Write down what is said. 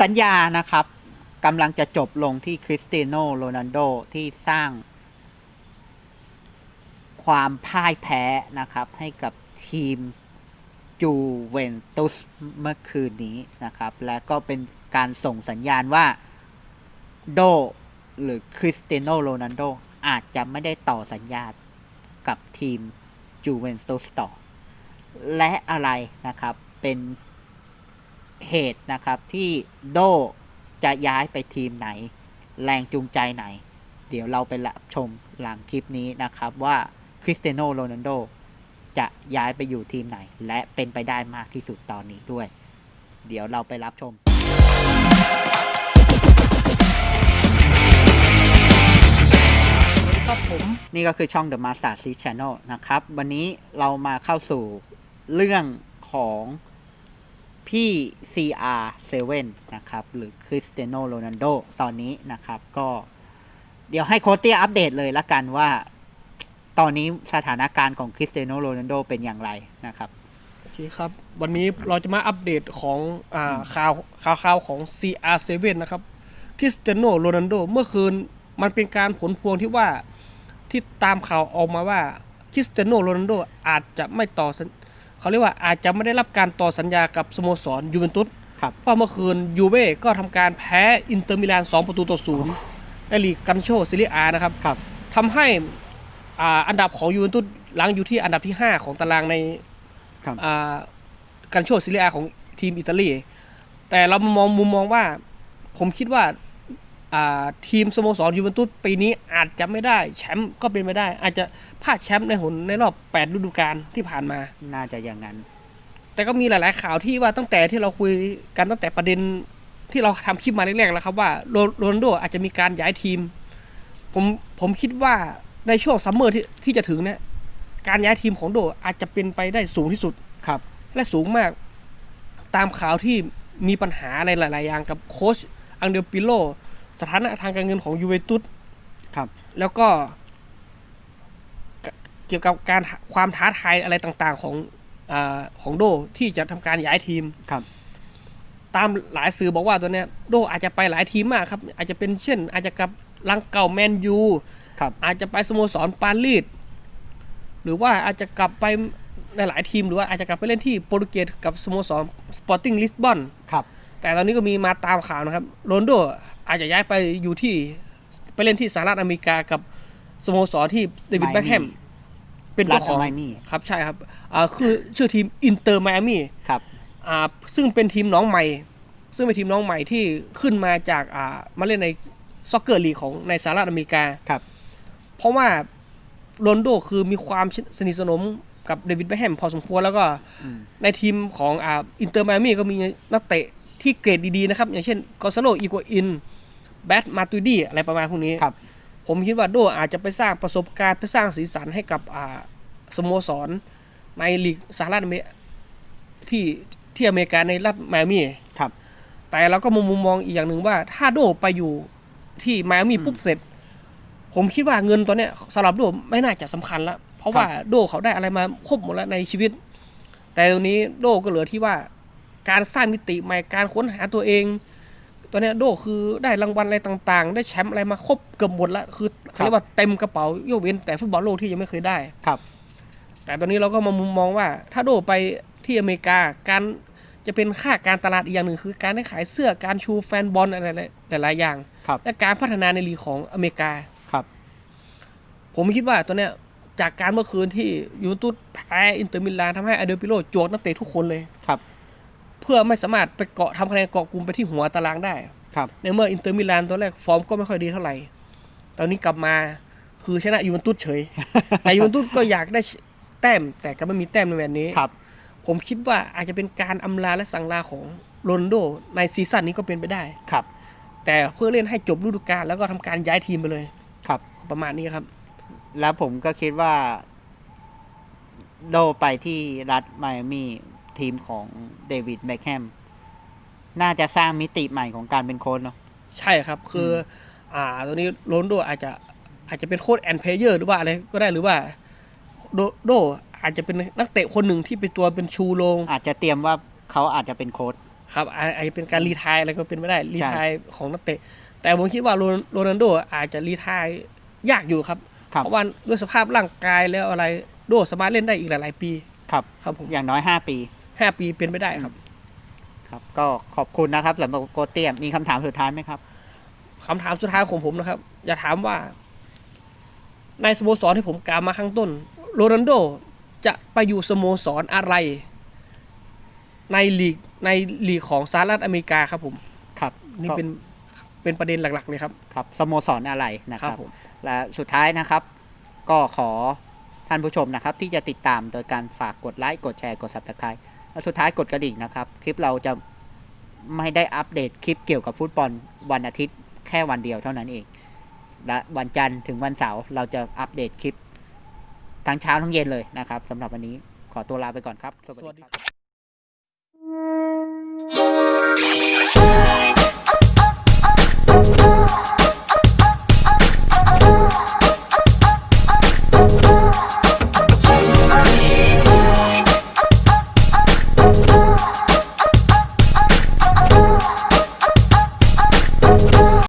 สัญญานะครับกำลังจะจบลงที่คริสเตียโนโรนัลโดที่สร้าง ความพ่ายแพ้นะครับ ให้กับทีมจูเวนตุสเมื่อคืนนี้นะครับ และก็เป็นการส่งสัญญาณว่าโดหรือคริสเตียโนโรนัลโดอาจจะไม่ได้ต่อสัญญากับทีมจูเวนตุสต่อ และอะไรนะครับเป็น เหตุนะครับที่โดจะย้ายไปทีมไหน แรงจูงใจไหน เดี๋ยวเราไปรับชมหลังคลิปนี้นะครับว่าคริสเตียโนโรนัลโดจะย้ายไปอยู่ทีมไหน และเป็นไปได้มากที่สุดตอนนี้ด้วย เดี๋ยวเราไปรับชม สวัสดีครับผม นี่ก็คือช่อง The Master s e Channel นะครับ วันนี้เรามาเข้าสู่เรื่องของ พี่ CR7 นะครับ หรือคริสเตียโนโรนัลโดตอนนี้นะครับก็เดี๋ยวให้โคเตียอัปเดตเลยละกันว่า ตอนนี้สถานการณ์ของคริสเตียโนโรนัลโดเป็นอย่างไรนะครับโอเคครับ วันนี้เราจะมาอัปเดตของอ่าข่าวข่าวข่าวของ CR7 นะครับคริสเตียโนโรนัลโดเมื่อคืนมันเป็นการผลพวงที่ว่าที่ตามข่าวออกมาว่าคริสเตียโนโรนัลโดอาจจะไม่ต่อ เขาเรียกว่าอาจจะไม่ได้รับการต่อสัญญากับสโมสรยูเวนตุสครับเพราะเมื่อคืนยูเว่ก็ทำการแพ้อินเตอร์มิลาน2ประตูต่อศูนย์ในลีกกันโชซิลิอานะครับครับทำให้อ่าอันดับของยูเวนตุสหลังอยู่ที่อันดับที่ 5 ของตารางในครับอ่าการโชว์ซิเลียของทีมอิตาลีแต่เรามองมุมมองว่าผมคิดว่าอ่า ทีมสโมสรยูเวนตุสปีนี้อาจจะไม่ได้แชมป์ก็เป็นไม่ได้ อาจจะพลาดแชมป์ในหนในรอบ8ฤดูกาลที่ผ่านมา น่าจะอย่างนั้น แต่ก็มีหลาย ๆ ข่าวที่ว่าตั้งแต่ที่เราคุยกันตั้งแต่ประเด็นที่เราทำคลิปมาแรกๆแล้วครับว่าโรโรนัลโดอาจจะมีการย้ายทีม ผมผมคิดว่าในช่วงซัมเมอร์ที่ที่จะถึงเนี่ยการย้ายทีมของโดอาจจะเป็นไปได้สูงที่สุดครับ และสูงมากตามข่าวที่มีปัญหาอะไรหลาย ๆ อย่างกับโค้ชอังเดลปิโล สถานะทางการเงินของยูเวนตุสครับ แล้วก็ เกเกี่ยวกับการความท้าทายอะไรต่าง ๆ ของอาของโดที่จะทำการย้ายทีมครับ ตามหลายสื่อบอกว่าตัวเนี้ยโดอาจจะไปหลายทีมมากครับ อาจจะเป็นเช่น อาจจะกับลังเก่าแมนยูครับอาจจะไปสโมสรปารีสหรือว่าอาจจะกลับไปในหลายทีมหรือว่าอาจจะกลับไปเล่นที่โปรตุเกสกับสโมสรสปอร์ติ้งลิสบอนครับแต่ตอนนี้ก็มีมาตามข่าวนะครับโรนลโด อาจจะย้ายไปอยู่ที่ไปเล่นที่สหรัฐอเมริกากับสโมสรที่เดวิดแบ็คแฮมเป็นรัเจ้าฐของไมอามี่ครับใช่ครับอ่าคือชื่อทีมอินเตอร์ไมอามี่ครับอ่าซึ่งเป็นทีมน้องใหม่ ซึ่งเป็นทีมน้องใหม่ที่ขึ้นมาจากอ่ามาเล่นในซ็อกเกอร์ลีกของในสหรัฐอเมริกาครับ เพราะว่าโรนลโดคือมีความสนิทสนมกับเดวิดแบ็คแฮมพอสมควรแล้วก็อืมในทีมของอ่าอินเตอร์ไมอามี่ก็มีนักเตะที่เกรดดีๆนะครับ อย่างเช่นกอซาโลอีกัวอิน แบทมาตูดีอะไรประมาณพวกนี้ครับ ผมคิดว่าโดอาจจะไปสร้างประสบการณ์ไปสร้างสีสันให้กับอ่าสโมสร ในลีกสหรัฐอเมริกาที่ที่อเมริกาในรัฐไมอามี่ครับ แต่เราก็มุมมุมมองอีกอย่างหนึ่งว่า ถ้าโดไปอยู่ที่ไมอามี่ปุ๊บเสร็จ ผมคิดว่าเงินตัวเนี้ยสำหรับโดไม่น่าจะสำคัญละเพราะว่าโดเขาได้อะไรมาครบหมดแล้วในชีวิต แต่ตรงนี้โดก็เหลือที่ว่าการสร้างมิติใหม่การค้นหาตัวเอง ตัวเนี้ยโดคือได้รางวัลอะไรต่าง ๆ ได้แชมป์อะไรมาครบเกือบหมดแล้วคือเขาเรียกว่าเต็มกระเป๋ายกเว้นแต่ฟุตบอลโลกที่ยังไม่เคยได้ครับ แต่ตอนนี้เราก็มามุมมองว่า ถ้าโดไปที่อเมริกาการจะเป็นค่าการตลาดอีกอย่างหนึ่งคือ การได้ขายเสื้อการชูแฟนบอลอะไรหลายๆอย่างครับและการพัฒนาในลีกของอเมริกาครับ ผมคิดว่าตัวเนี้ยจากการเมื่อคืนที่ยูเวนตุสแพ้อินเตอร์มิลานทำให้อเดลปิโลโจกนักเตะทุกคนเลยครับ เพื่อไม่สามารถไปเกาะทำคะแนนเกาะกลุ่มไปที่หัวตารางได้ ครับ ในเมื่ออินเตอร์มิลานตัวแรกฟอร์มก็ไม่ค่อยดีเท่าไหร่ ตอนนี้กลับมาคือชนะยูเวนตุสเฉย แต่ยูเวนตุสก็อยากได้แต้ม แต่ก็ไม่มีแต้มในแบบนี้ ครับ ผมคิดว่าอาจจะเป็นการอำลาและสั่งลาของโรนลโดในซีซั่นนี้ก็เป็นไปได้ ครับ แต่เพื่อเล่นให้จบฤดูกาลแล้วก็ทำการย้ายทีมไปเลย ครับ ประมาณนี้ครับ แล้วผมก็คิดว่า โดไปที่รัฐไมอามี่ ทีมของเดวิดแบ็คแฮมน่าจะสร้างมิติใหม่ของการเป็นโค้ชเนาะใช่ครับคือออ่าตัวนี้โรนลโดอาจจะอาจจะเป็นโค้ชแอนเพเยอร์หรือว่าอะไรก็ได้หรือว่าโดโดอาจจะเป็นนักเตะคนหนึ่งที่เป็นตัวเป็นชูโรงอาจจะเตรียมว่าเขาอาจจะเป็นโค้ชครับอาอาจจะเป็นการรีไทายอะไรก็เป็นไม่ได้รีใช่ไทายของนักเตะ แต่ผมคิดว่าโรโรนัลโดอาจจะรีไทายยากอยู่ครับครับเพราะว่าด้วยสภาพร่างกายแล้วอะไรโดสามารถเล่นได้อีกหลายๆปี ครับครับผมอย่างน้อยห้าปี ห้าปีเป็นไปได้ครับ ครับก็ขอบคุณนะครับสำหรับโกเตียมมีคำถามสุดท้ายไหมครับคำถามสุดท้ายของผมนะครับ อย่าถามว่า ในสโมสรที่ผมกล่าวมาข้างต้นโรนัลโดจะไปอยู่สโมสรอะไร ในลีกในลีกของสหรัฐอเมริกาครับผมครับนี่ก็เป็นเป็นประเด็นหลักๆเลยครับครับสโมสรอะไรนะคครัรับบผมและสุดท้ายนะครับ ก็ขอท่านผู้ชมนะครับ ที่จะติดตามโดยการฝากกดไลค์กดแชร์กด subscribe และ สุดท้ายกดกระดิ่งนะครับ คลิปเราจะไม่ได้อัปเดตคลิปเกี่ยวกับฟุตบอลวันอาทิตย์แค่วันเดียวเท่านั้นเอง และวันจันทร์ถึงวันเสาร์เราจะอัปเดตคลิปทั้งเช้าทั้งเย็นเลยนะครับสำหรับวันนี้ขอตัวลาไปก่อนครับ สวัสดีครับ